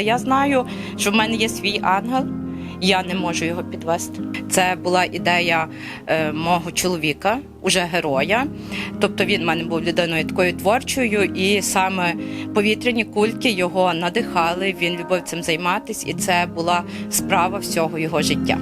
Я знаю, що в мене є свій ангел, я не можу його підвести. Це була ідея е, мого чоловіка, уже героя. Тобто він в мене був людиною такою творчою, і саме повітряні кульки його надихали. Він любив цим займатися, і це була справа всього його життя.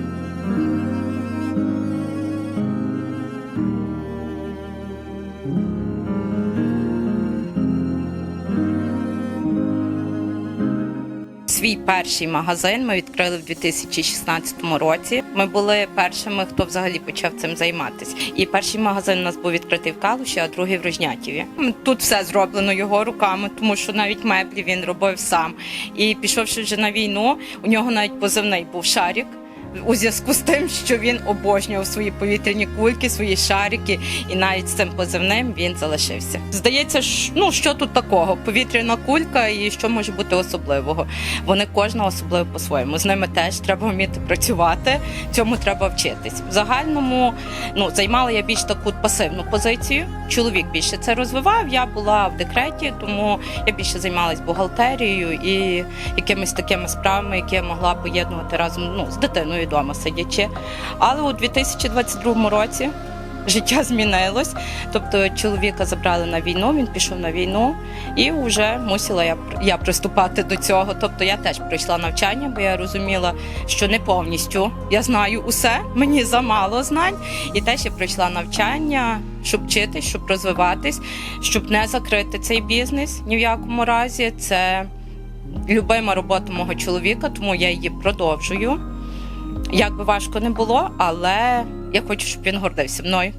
Свій перший магазин ми відкрили в 2016 році. Ми були першими, хто взагалі почав цим займатися. І перший магазин у нас був відкритий в Калуші, а другий в Рожнятіві. Тут все зроблено його руками, тому що навіть меблі він робив сам. І пішовши вже на війну, у нього навіть позивний був шарік. У зв'язку з тим, що він обожнював свої повітряні кульки, свої шарики, і навіть з цим позивним він залишився. Здається, ну що тут такого? Повітряна кулька, і що може бути особливого? Вони кожна особливо по-своєму. З ними теж треба вміти працювати. Цьому треба вчитись. В загальному ну займала я більш таку пасивну позицію. Чоловік більше це розвивав. Я була в декреті, тому я більше займалась бухгалтерією і якимись такими справами, які я могла поєднувати разом ну, з дитиною вдома сидячи. Але у 2022 році життя змінилось. Тобто чоловіка забрали на війну, він пішов на війну, і вже мусила я, я приступати до цього. Тобто я теж пройшла навчання, бо я розуміла, що не повністю я знаю усе, мені замало знань. І теж я пройшла навчання, щоб вчитись, щоб розвиватись, щоб не закрити цей бізнес ні в якому разі. Це любима робота мого чоловіка, тому я її продовжую. Як би важко не було, але я хочу, щоб він гордився мною.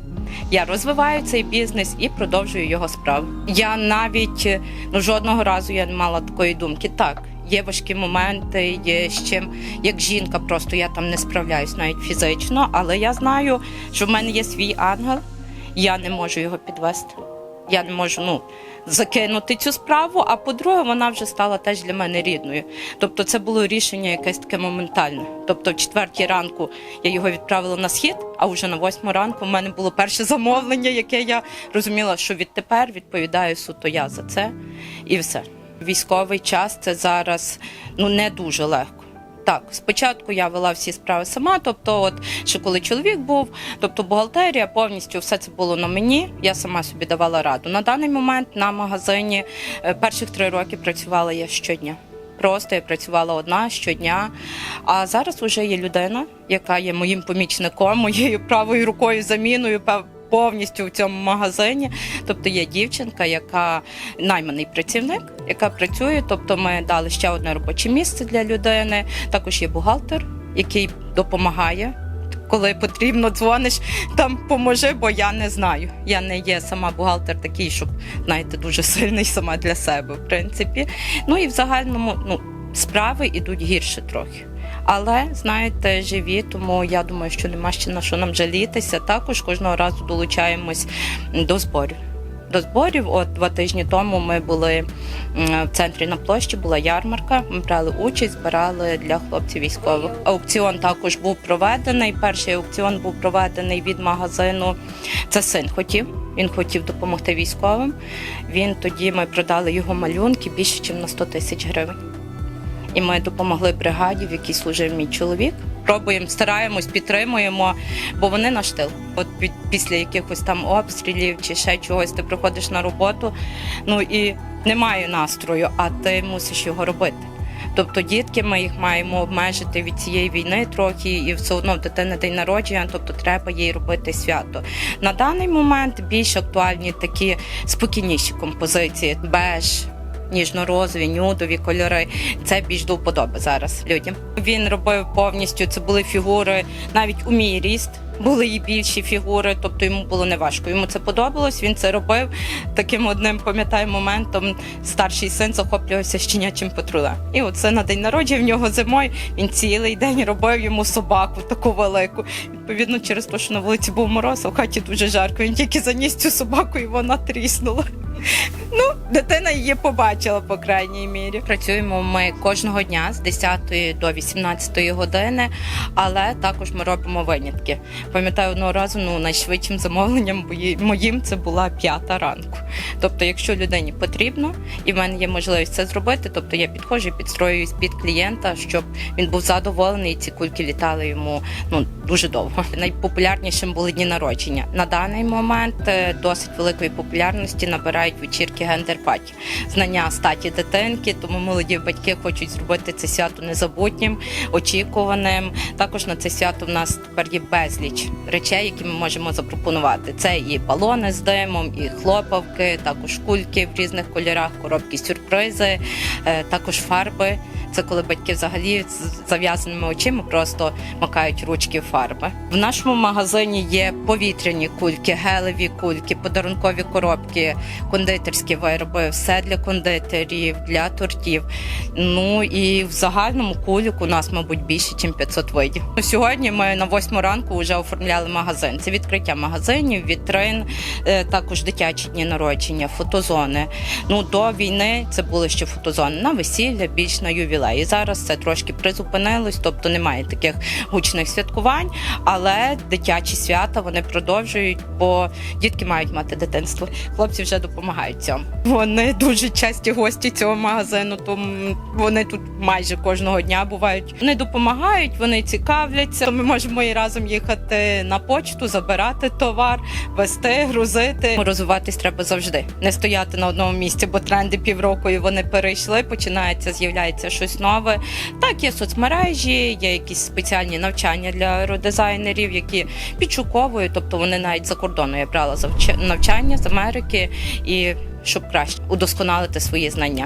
Я розвиваю цей бізнес і продовжую його справу. Я навіть ну жодного разу я не мала такої думки. Так, є важкі моменти, є з чим як жінка, просто я там не справляюсь навіть фізично, але я знаю, що в мене є свій ангел, я не можу його підвести. Я не можу ну, закинути цю справу. А по-друге, вона вже стала теж для мене рідною. Тобто, це було рішення якесь таке моментальне. Тобто, в четвертій ранку я його відправила на схід, а вже на восьму ранку в мене було перше замовлення, яке я розуміла, що відтепер відповідаю суто я за це і все. Військовий час це зараз ну не дуже легко. Так, спочатку я вела всі справи сама, тобто, от ще коли чоловік був, тобто бухгалтерія, повністю все це було на мені. Я сама собі давала раду. На даний момент на магазині е, перших три роки працювала я щодня. Просто я працювала одна щодня. А зараз вже є людина, яка є моїм помічником, моєю правою рукою заміною. Повністю в цьому магазині, тобто є дівчинка, яка найманий працівник, яка працює. Тобто, ми дали ще одне робоче місце для людини. Також є бухгалтер, який допомагає. Коли потрібно, дзвониш там поможи, бо я не знаю. Я не є сама бухгалтер такий, щоб знаєте, дуже сильний сама для себе, в принципі. Ну і в загальному ну, справи йдуть гірше трохи. Але знаєте, живі, тому я думаю, що нема ще на що нам жалітися. Також кожного разу долучаємось до зборів. До зборів, от два тижні тому ми були в центрі на площі, була ярмарка. Ми брали участь, збирали для хлопців військових. Аукціон також був проведений. Перший аукціон був проведений від магазину. Це син хотів. Він хотів допомогти військовим. Він тоді ми продали його малюнки більше, ніж на 100 тисяч гривень. І ми допомогли бригаді, в якій служив мій чоловік. Пробуємо, стараємось, підтримуємо, бо вони наш тил. От під- після якихось там обстрілів чи ще чогось ти приходиш на роботу, ну і немає настрою, а ти мусиш його робити. Тобто дітки ми їх маємо обмежити від цієї війни трохи, і все одно в дитини день народження, тобто треба їй робити свято. На даний момент більш актуальні такі спокійніші композиції, беж, ніжно-розові, нюдові кольори. Це більш до вподоби зараз людям. Він робив повністю. Це були фігури навіть у мій ріст. Були і більші фігури, тобто йому було неважко. Йому це подобалось. Він це робив таким одним, пам'ятаю, моментом. Старший син захоплювався щенячим патрулем. І оце на день народження в нього зимою. Він цілий день робив йому собаку таку велику. Відповідно, через те, що на вулиці був мороз, а в хаті дуже жарко. Він тільки заніс цю собаку, і вона тріснула. Ну, дитина її побачила, по крайній мірі. Працюємо ми кожного дня з 10 до 18 години, але також ми робимо винятки. Пам'ятаю одного разу, ну найшвидшим замовленням моїм це була п'ята ранку. Тобто, якщо людині потрібно, і в мене є можливість це зробити, тобто я підходжу підстроююсь під клієнта, щоб він був задоволений, і ці кульки літали йому ну дуже довго. Найпопулярнішим були дні народження. На даний момент е, досить великої популярності набирають вечірки гендерпаті. Знання статі дитинки, тому молоді батьки хочуть зробити це свято незабутнім, очікуваним. Також на це свято в нас тепер є безліч речей, які ми можемо запропонувати. Це і балони з димом, і хлопавки, також кульки в різних кольорах, коробки сюрпризи, е, також фарби. Це коли батьки взагалі з зав'язаними очима просто макають ручки фарби. В нашому магазині є повітряні кульки, гелеві кульки, подарункові коробки, кондитерські вироби, все для кондитерів, для тортів. Ну і в загальному кульок у нас, мабуть, більше, ніж 500 видів. Сьогодні ми на 8 ранку вже оформляли магазин. Це відкриття магазинів, вітрин, е, також дитячі дні народження, фотозони. Ну до війни це були ще фотозони на весілля, більш на ювілеї. Зараз це трошки призупинилось, тобто немає таких гучних святкувань, але дитячі свята вони продовжують, бо дітки мають мати дитинство. Хлопці вже допомагають цьому. Вони дуже часті гості цього магазину, тому вони тут майже кожного дня бувають. Вони допомагають, вони цікавляться. Ми можемо і разом їхати на почту, забирати товар, вести, грузити. Розвиватись треба завжди, не стояти на одному місці, бо тренди півроку і вони перейшли. Починається, з'являється щось нове. Так, є соцмережі, є якісь спеціальні навчання для родизайнерів, які підшуковують, тобто вони навіть за кордону я брала навчання з Америки і щоб краще удосконалити свої знання.